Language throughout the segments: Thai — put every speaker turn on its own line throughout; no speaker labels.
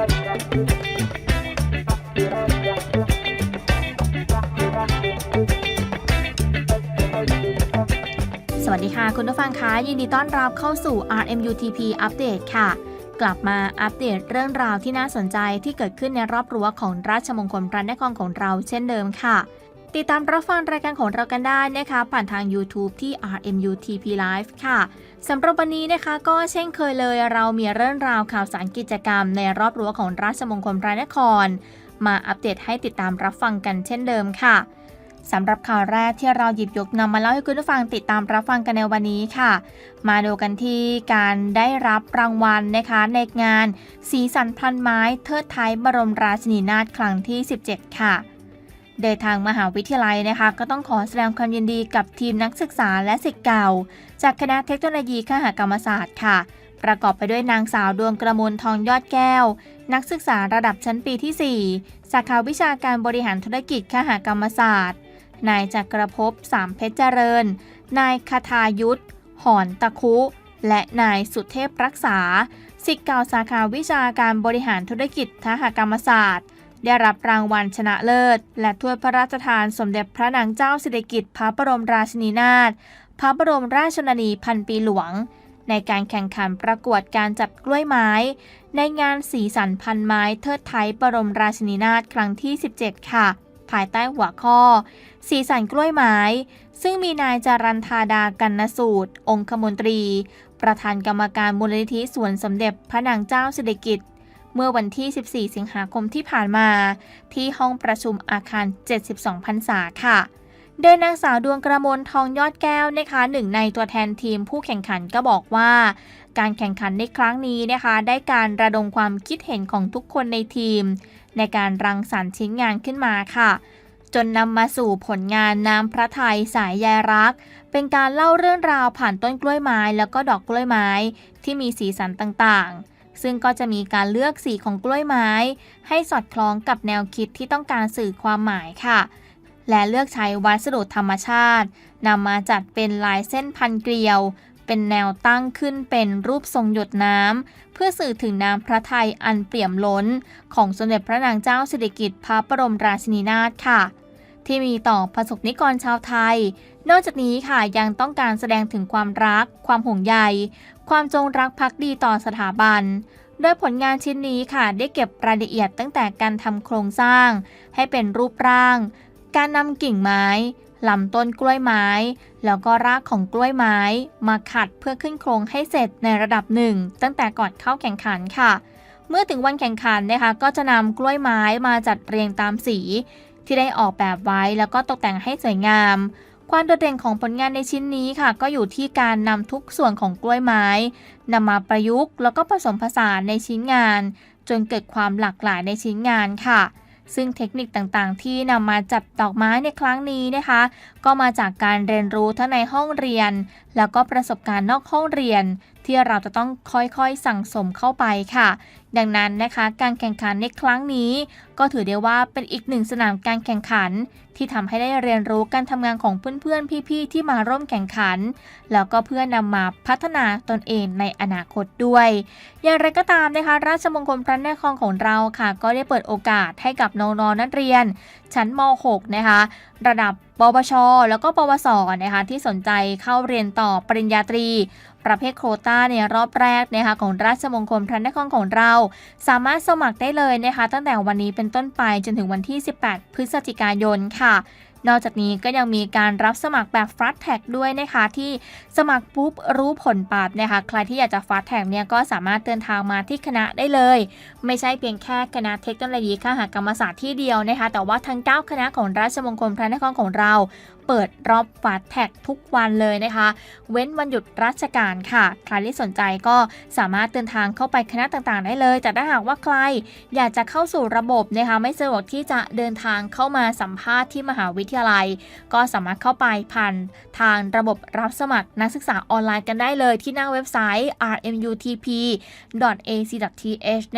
สวัสดีค่ะ คุณผู้ฟังคะยินดีต้อนรับเข้าสู่ RMUTP อัปเดตค่ะ กลับมาอัปเดตเรื่องราวที่น่าสนใจที่เกิดขึ้นในรอบรั้วของราชมงคลพระนครของเราเช่นเดิมค่ะ ติดตามรับฟังรายการของเรากันได้นะคะ ผ่านทาง YouTube ที่ RMUTP Live ค่ะสำหรับวันนี้นะคะ ก็เช่นเคยเลย เรามีเรื่องราวข่าวสารกิจกรรม ในรอบรั้วของราชมงคลพระนคร มาอัปเดตให้ติดตามรับฟังกันเช่นเดิมค่ะสำหรับข่าวแรกที่เราหยิบยกนำมาเล่าให้คุณผู้ฟังติดตามรับฟังกันในวันนี้ค่ะ มาดูกันที่การได้รับรางวัลนะคะในงาน สีสันพันไม้เทิดไทยบรมราชินีนาถครั้งที่ 17 ค่ะ โดยทางมหาวิทยาลัยนะคะ ก็ต้องขอแสดงความยินดีกับทีมนักศึกษาและศิษย์เก่า จากคณะเทคโนโลยีคหกรรมศาสตร์ค่ะ ประกอบไปด้วยนางสาวดวงกระมวลทองยอดแก้ว นักศึกษาระดับชั้นปีที่ 4 สาขาวิชาการบริหารธุรกิจคหกรรมศาสตร์ นายจักรภพสามเพชรเจริญ นายคาทายุทธหอนตะคุ และนายสุเทพรักษาสิทธิ์เก่าสาขาวิชาการบริหารธุรกิจทหกรรมศาสตร์ ได้รับรางวัลชนะเลิศ และถ้วยพระราชทานสมเด็จพระนางเจ้าสิริกิติ์พระบรมราชินีนาถพระบรมราชชนนีพันปีหลวง ในการแข่งขันประกวดการจัดกล้วยไม้ ในงานสีสันพันไม้เทิดไทยบรมราชินีนาถครั้งที่ 17 ค่ะ ภายใต้หัวข้อ สีสันกล้วยไม้ ซึ่งมีนายจารันธาดากันนสูตร องคมนตรี ประธานกรรมการมูลนิธิสวนสมเด็จพระนางเจ้าสิริกิติ์ เมื่อวันที่ 14 สิงหาคมที่ผ่านมา ที่ห้องประชุมอาคาร 72พรรษาค่ะโดยนางสาวดวงกระมวลทองยอดแก้วนะคะหนึ่งในตัวแทนทีมผู้แข่งขันก็บอกว่า การแข่งขันในครั้งนี้นะคะ ได้การระดมความคิดเห็นของทุกคนในทีม ในการรังสรรค์ชิ้นงานขึ้นมาค่ะ จนนำมาสู่ผลงานน้ำพระทัยสายใยรัก เป็นการเล่าเรื่องราวผ่านต้นกล้วยไม้แล้วก็ดอกกล้วยไม้ ที่มีสีสันต่างๆ ซึ่งก็จะมีการเลือกสีของกล้วยไม้ ให้สอดคล้องกับแนวคิดที่ต้องการสื่อความหมายค่ะ และเลือกใช้วัสดุธรรมชาตินำมาจัดเป็นลายเส้นพันเกลียว เป็นแนวตั้งขึ้นเป็นรูปทรงหยดน้ำเพื่อสื่อถึงน้ำพระทัยอันเปี่ยมล้น ของสมเด็จพระนางเจ้าสิริกิติ์พระบรมราชินีนาถค่ะที่มีต่อประสบนิกรชาวไทย นอกจากนี้ค่ะยังต้องการแสดงถึงความรัก ความห่วงใย ความจงรักภักดีต่อสถาบัน โดยผลงานชิ้นนี้ค่ะได้เก็บรายละเอียดตั้งแต่การทำโครงสร้าง ให้เป็นรูปร่าง การนำกิ่งไม้ลำต้นกล้วยไม้ แล้วก็รากของกล้วยไม้ มาขัดเพื่อขึ้นโครงให้เสร็จในระดับหนึ่งตั้งแต่ก่อนเข้าแข่งขันค่ะ เมื่อถึงวันแข่งขันนะคะ ก็จะนำกล้วยไม้มาจัดเรียงตามสี ที่ได้ออกแบบไว้แล้วก็ตกแต่งให้สวยงาม ความโดดเด่นของผลงานในชิ้นนี้ค่ะ ก็อยู่ที่การนำทุกส่วนของกล้วยไม้นำมาประยุกต์ แล้วก็ผสมผสานในชิ้นงาน จนเกิดความหลากหลายในชิ้นงานค่ะ ซึ่งเทคนิคต่างๆ ที่นำมาจัดดอกไม้ในครั้งนี้นะคะ ก็มาจากการเรียนรู้ทั้งในห้องเรียน แล้วก็ประสบการณ์นอกห้องเรียนที่เราจะต้องค่อยๆสั่งสมเข้าไปค่ะ ดังนั้นนะคะการแข่งขันในครั้งนี้ ก็ถือได้ว่าเป็นอีกหนึ่งสนามการแข่งขัน ที่ทำให้ได้เรียนรู้การทำงานของเพื่อนๆ พี่ๆ ที่มาร่วมแข่งขัน แล้วก็เพื่อนำมาพัฒนาตนเองในอนาคตด้วย อย่างไรก็ตามนะคะ ราชมงคลพระนครของเราค่ะ ก็ได้เปิดโอกาสให้กับน้องๆนักเรียน ชั้นม .6 นะคะ ระดับปวช แล้วก็ปวสนะคะที่สนใจเข้าเรียนต่อปริญญาตรี ประเภทโควต้าในรอบแรกนะคะของราชมงคลพระนครของเรา สามารถสมัครได้เลยนะคะตั้งแต่วันนี้เป็นต้นไปจนถึงวันที่ 18 พฤศจิกายนค่ะนอกจากนี้ก็ยังมีการรับสมัครแบบ Fast Tag ด้วยนะคะ ที่สมัครปุ๊บรู้ผลปัดนะคะ ใครที่อยากจะ Fast Tag เนี่ยก็สามารถเดินทางมาที่คณะได้เลย ไม่ใช่เพียงแค่คณะเทคโนโลยีคหกรรมศาสตร์ที่เดียวนะคะ แต่ว่าทั้ง 9 คณะของราชมงคลพระนครของเราเปิดรอบฟาสแท็กทุกวันเลยนะคะ เว้นวันหยุดราชการค่ะ ใครที่สนใจก็สามารถเดินทางเข้าไปคณะต่างๆ ได้เลย แต่ถ้าหากว่าใครอยากจะเข้าสู่ระบบนะคะไม่สะดวกที่จะเดินทางเข้ามาสัมภาษณ์ที่มหาวิทยาลัย ก็สามารถเข้าไปผ่านทางระบบรับสมัครนักศึกษาออนไลน์กันได้เลย ที่หน้าเว็บไซต์ rmutp.ac.th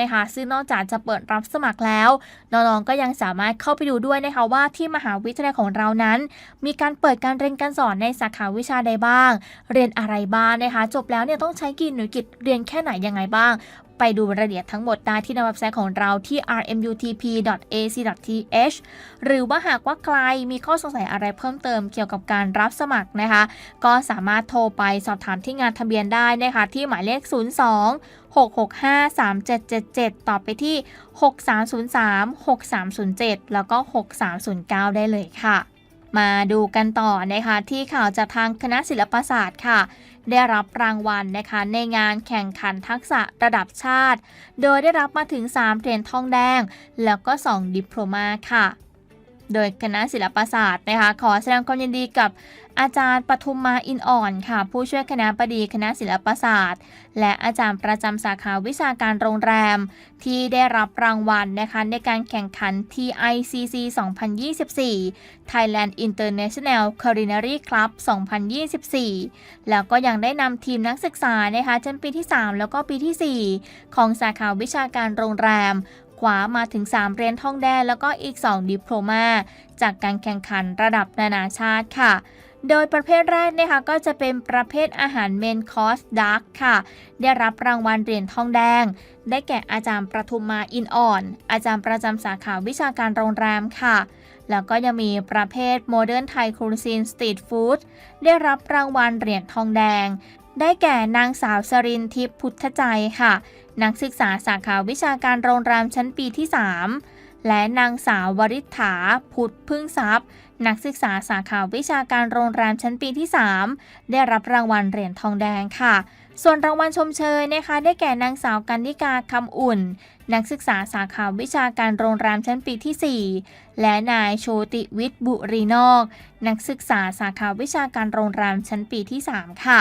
นะคะซึ่งนอกจากจะเปิดรับสมัครแล้วน้องๆก็ยังสามารถเข้าไปดูด้วยนะคะว่าที่มหาวิทยาลัยของเรานั้น มีการเปิดการเรียนการสอนในสาขาวิชาใดบ้าง เรียนอะไรบ้างนะคะ จบแล้วเนี่ยต้องใช้กี่หน่วยกิจเรียนแค่ไหนยังไงบ้างไปไปดูรายละเอียดทั้งหมดได้ที่ในเว็บไซต์ของเราที่ rmutp.ac.th หรือว่าหากว่าใครมีข้อสงสัยอะไรเพิ่มเติมเกี่ยวกับการรับสมัครนะคะ ก็สามารถโทรไปสอบถามที่งานทะเบียนได้นะคะที่หมายเลข 02 665 3777 ต่อไปที่ 6303 6307 แล้วก็ 6309 ได้เลยค่ะ มาดูกันต่อนะคะที่ข่าวจากทางคณะศิลปศาสตร์ค่ะ ได้รับรางวัลนะคะในงานแข่งขันทักษะระดับชาติ โดยได้รับมาถึง3เหรียญทองแดง แล้วก็2ดิปโลมาค่ะ โดยคณะศิลปศาสตร์นะคะ ขอแสดงความยินดีกับอาจารย์ปทุมมาอินอ่อนค่ะ ผู้ช่วยคณะบดีคณะศิลปศาสตร์ และอาจารย์ประจำสาขาวิชาการโรงแรม ที่ได้รับรางวัลนะคะ ในการแข่งขัน TICC 2024 Thailand International Culinary Club 2024 แล้วก็ยังได้นำทีมนักศึกษานะคะชั้นปีที่ 3 แล้วก็ปีที่ 4 ของสาขาวิชาการโรงแรม คว้ามาถึง 3เหรียญทองแดงแล้วก็อีก 2 ดิปโลมา จากการแข่งขันระดับนานาชาติค่ะโดยประเภทแรกนะคะก็จะเป็นประเภทอาหารเมนคอร์สดักค่ะ ได้รับรางวัลเหรียญทองแดง ได้แก่อาจารย์ประทุมมาอินอ่อน อาจารย์ประจำสาขาวิชาการโรงแรมค่ะ แล้วก็ยังมีประเภทโมเดิร์นไทยคูซีนสตรีทฟู้ดได้รับรางวัลเหรียญทองแดง ได้แก่นางสาวสรินทิพย์พุทธใจค่ะ นักศึกษาสาขาวิชาการโรงแรมชั้นปีที่ 3 และนางสาววริษฐาพุทธพึ่งทรัพย์ นักศึกษาสาขาวิชาการโรงแรมชั้นปีที่ 3 ได้รับรางวัลเหรียญทองแดงค่ะส่วนรางวัลชมเชยนะคะ ได้แก่นางสาวกันนิกาคำอุ่น นักศึกษาสาขาวิชาการโรงแรมชั้นปีที่ 4 และนายโชติวิทย์บุรีนอก นักศึกษาสาขาวิชาการโรงแรมชั้นปีที่ 3 ค่ะ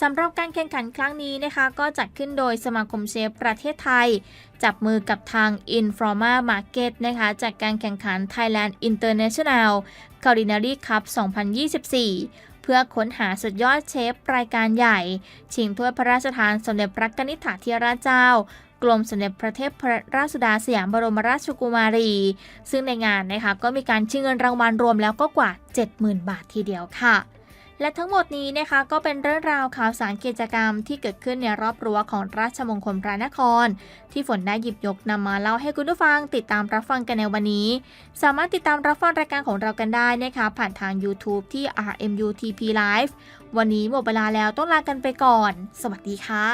สำหรับการแข่งขันครั้งนี้นะคะ ก็จัดขึ้นโดยสมาคมเชฟประเทศไทย จับมือกับทาง Informa Market นะคะจากการแข่งขัน Thailand International Culinary Cup 2024 เพื่อค้นหาสุดยอดเชฟรายการใหญ่ ชิงถ้วยพระราชทานสมเด็จพระกนิษฐาธิราชเจ้ากรมสมเด็จพระเทพราชสุดาสยามบรมราชกุมารี ซึ่งในงานนะคะก็มีการชิงเงินรางวัลรวมแล้วก็กว่า 70,000 บาททีเดียวค่ะ และทั้งหมดนี้นะคะก็เป็นเรื่องราวข่าวสารกิจกรรมที่เกิดขึ้นในรอบรั้วของราชมงคลพระนคร ที่ฝนได้หยิบยกนำมาเล่าให้คุณผู้ฟังติดตามรับฟังกันในวันนี้ สามารถติดตามรับฟังรายการของเรากันได้นะคะผ่านทาง YouTube ที่ RMUTP Live วันนี้หมดเวลาแล้วต้องลากันไปก่อน สวัสดีค่ะ